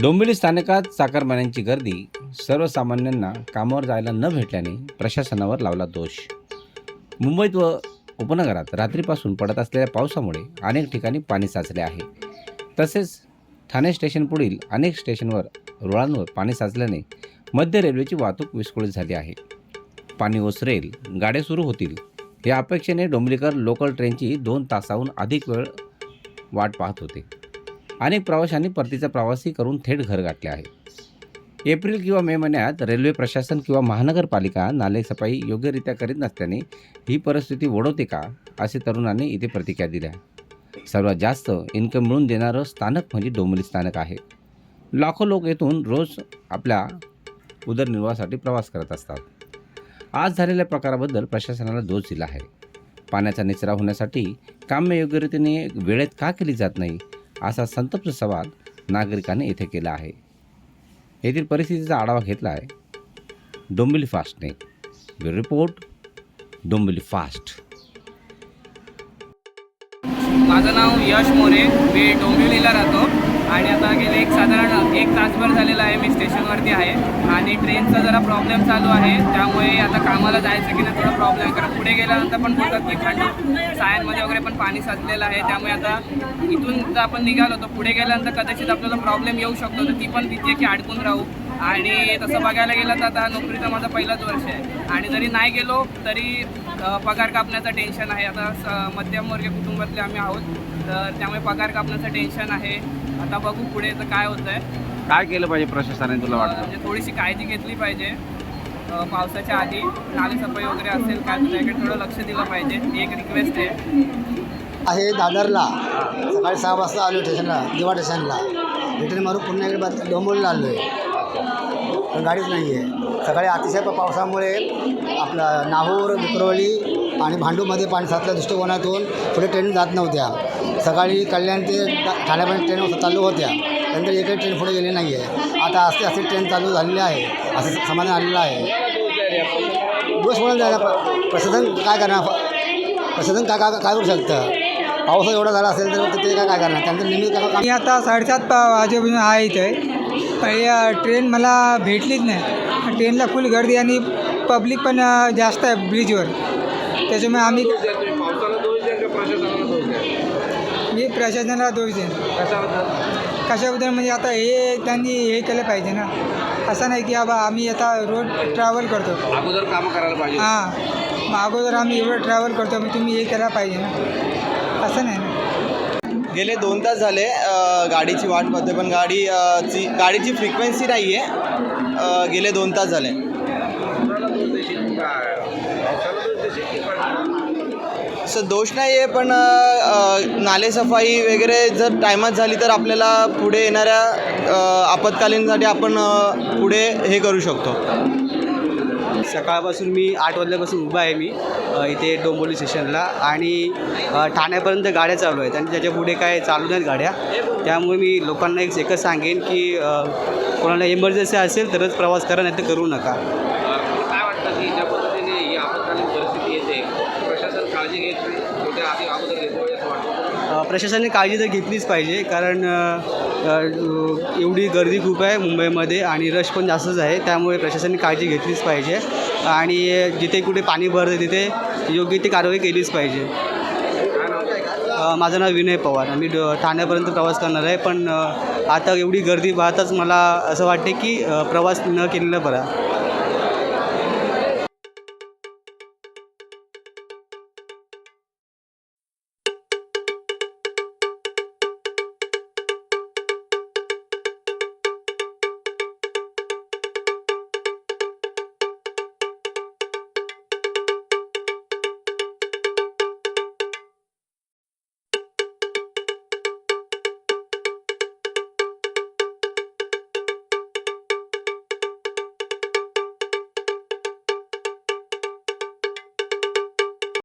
डोंबिवली स्थानकात चाकरमान्यांची गर्दी सर्वसामान्यांना कामावर जायला न भेटल्याने प्रशासनावर लावला दोष. मुंबईत व उपनगरात रात्रीपासून पडत असलेल्या पावसामुळे अनेक ठिकाणी पाणी साचले आहे. तसेच ठाणे स्टेशन पुढील अनेक स्टेशनवर रुळांवर पाणी साचल्याने मध्य रेल्वेची वाहतूक विस्कळीत झाली आहे. पाणी ओसरेल गाड्या सुरू होतील या अपेक्षेने डोंबिवलीकर लोकल ट्रेनची दोन तासाहून अधिक वेळ वाट पाहत होते. अनेक प्रवाशांनी परतीचा प्रवासही करून थेट घर गाठले आहे. एप्रिल किंवा मे महिन्यात रेल्वे प्रशासन किंवा महानगरपालिका नालेसफाई योग्यरित्या करीत नसल्याने ही परिस्थिती ओढवते का असे तरुणांनी इथे प्रतिक्रिया दिल्या. सर्वात जास्त इन्कम मिळून देणारं स्थानक म्हणजे डोंबली स्थानक आहे. लाखो लोक येथून रोज आपल्या उदरनिर्वाहासाठी प्रवास करत असतात. आज झालेल्या प्रकाराबद्दल प्रशासनाला दोष दिला आहे. पाण्याचा निचरा होण्यासाठी कामे योग्यरीतीने वेळेत का केली जात नाही असा संतप्त सवाल नागरिकांनी येथे केला आहे. येथील परिस्थितीचा आढावा घेतला आहे. डोंबिवली फास्टने रिपोर्ट डोंबिवली फास्ट. माझं नाव यश मोरे. मी डोंबिवलीला राहतो. आणि आता गेले एक साधारण एक तासभर झालेला आहे मी स्टेशनवरती आहे. आणि ट्रेनचा जरा प्रॉब्लेम चालू आहे त्यामुळे आता कामाला जायचं की नाही थोडा प्रॉब्लेम आहे. कारण पुढे गेल्यानंतर पण बोलतात की खंड सायनमध्ये वगैरे पण पाणी साचलेलं आहे. त्यामुळे आता इथून जर आपण निघालो तर पुढे गेल्यानंतर कदाचित आपल्याला प्रॉब्लेम येऊ शकतो. तर ती पण भीती की अडकून राहू. आणि तसं बघायला गेलं तर आता नोकरीचा माझा पहिलाच वर्ष आहे. आणि जरी नाही गेलो तरी पगार कापण्याचं टेन्शन आहे. आता स- मध्यमवर्गीय कुटुंबातले आम्ही आहोत तर त्यामुळे पगार कापण्याचं टेन्शन आहे. आता बघू पुढे तर काय होतं आहे काय केलं पाहिजे प्रशासनाने तुला वाटतं? म्हणजे थोडीशी काळजी घेतली पाहिजे. अ, पावसाच्या आधी नालेसफाई वगैरे असेल काय तर त्याकडे थोडं लक्ष दिलं पाहिजे. ही एक रिक्वेस्ट आहे. आहे दादरला. सकाळी सहा वाजता आलो स्टेशनला दिवा स्टेशनला. रिटर्न मारून पुन्हा इकडे बस- डोंबिवलीला आलो आहे पण गाडीच नाही आहे सकाळी अतिशय प- पावसामुळे आपलं नाहूर विक्रोळी आणि भांडूमध्ये पाणी साचल्या दृष्टिकोनातून पुढे ट्रेन जात नव्हत्या. सकाळी कल्याण ते ठाण्यापर्यंत ट्रेन चालू होत्या. नंतर एकही ट्रेन पुढे गेली नाही आहे आता असते असे ट्रेन चालू झालेली आहे. असं समाधान आलेलं आहे. दिवस म्हणून जायला प्रशासन काय करणार? प्रशासन काय काय काय करू शकतं? पाऊस एवढा झाला असेल तर ते काय काय करणार? त्यानंतर नेहमी काय मी आता साडेसात वाजेपासून आहे इथे. पण या ट्रेन मला भेटलीच नाही. ट्रेनला फुल गर्दी आणि पब्लिक पण जास्त आहे ब्रिजवर त्याच्यामुळे आम्ही मी प्रशासनाला दोष देईन. कशाबद्दल? म्हणजे आता हे त्यांनी हे केलं पाहिजे ना. असं नाही की बाबा आम्ही आता रोड ट्रॅव्हल करतो. अगोदर कामं करायला पाहिजे हां. मग अगोदर आम्ही एवढं ट्रॅव्हल करतो मग तुम्ही हे केलं पाहिजे ना. असं नाही ना. गेले दोन तास झाले अ, गाडीची वाट पाहतोय पण गाडी अ, ची गाडीची फ्रिक्वेन्सी नाही आहे गेले दोन तास झाले. असं दोष नाही आहे पण नालेसफाई वगैरे जर टायमात झाली तर आपल्याला पुढे येणाऱ्या आपत्कालीनसाठी आपण पुढे हे करू शकतो. सकाळपासून मी आठ वाजल्यापासून उभा आहे मी इथे डोंबिवली स्टेशनला आणि ठाण्यापर्यंत गाड्या चालू आहेत आणि त्याच्या पुढे काय चालू नाहीत गाड्या. त्यामुळे मी लोकांना एक एकच सांगेन की कोणाला इमर्जन्सी असेल तरच प्रवास करा नाही तर करू नका. काय वाटतं की ज्या पद्धतीने ही आपत्कालीन परिस्थिती येते काळजी घेत नाही छोट्या आधी अगोदर घेतो असं वाटतं. प्रशासनाने काळजी तर घेतलीच पाहिजे कारण एवढी गर्दी खूप आहे मुंबईमध्ये आणि रश पण जास्तच आहे त्यामुळे प्रशासनाने काळजी घेतलीच पाहिजे आणि जिथे कुठे पाणी भरतं तिथे योग्य ती कारवाई केलीच पाहिजे. माझं नाव विनय पवार. मी ठाण्यापर्यंत प्रवास करणार आहे पण आता एवढी गर्दी पाहताच मला असं वाटते की प्रवास न केलेला बरा.